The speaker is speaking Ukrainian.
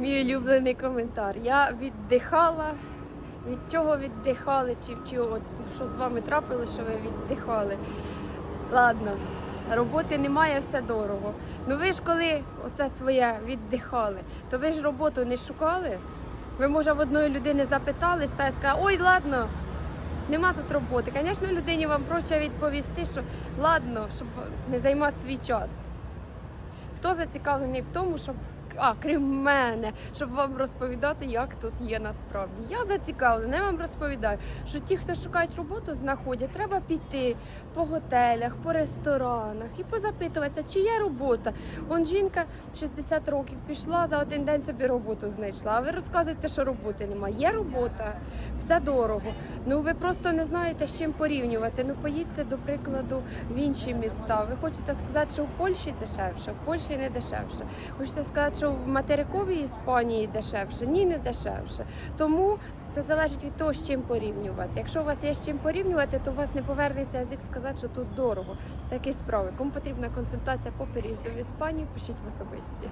Мій улюблений коментар. Я віддихала. Від чого віддихали, чи, чи от, що з вами трапилося, що ви віддихали. Ладно, роботи немає, все дорого. Ну ви ж коли оце своє віддихали, то ви ж роботу не шукали. Ви, може, в одної людини запитались та сказали, ой, ладно, нема тут роботи. Звісно, людині вам проще відповісти, що ладно, щоб не займати свій час. Хто зацікавлений в тому, щоб а, крім мене, щоб вам розповідати, як тут є насправді. Я зацікавлена, я вам розповідаю, що ті, хто шукають роботу, знаходять, треба піти по готелях, по ресторанах і позапитуватися, чи є робота. Он жінка 60 років пішла за один день собі роботу знайшла. А ви розказуєте, що роботи немає. Є робота, все дорого. Ну ви просто не знаєте з чим порівнювати. Ну поїдьте, до прикладу, в інші міста. Ви хочете сказати, що в Польщі дешевше, в Польщі не дешевше. Хочете сказати, що в материковій Іспанії дешевше? Ні, не дешевше. Тому це залежить від того, з чим порівнювати. Якщо у вас є з чим порівнювати, то у вас не повернеться язик сказати, що тут дорого. Такі справи. Кому потрібна консультація по переїзду в Іспанію, пишіть в особисті.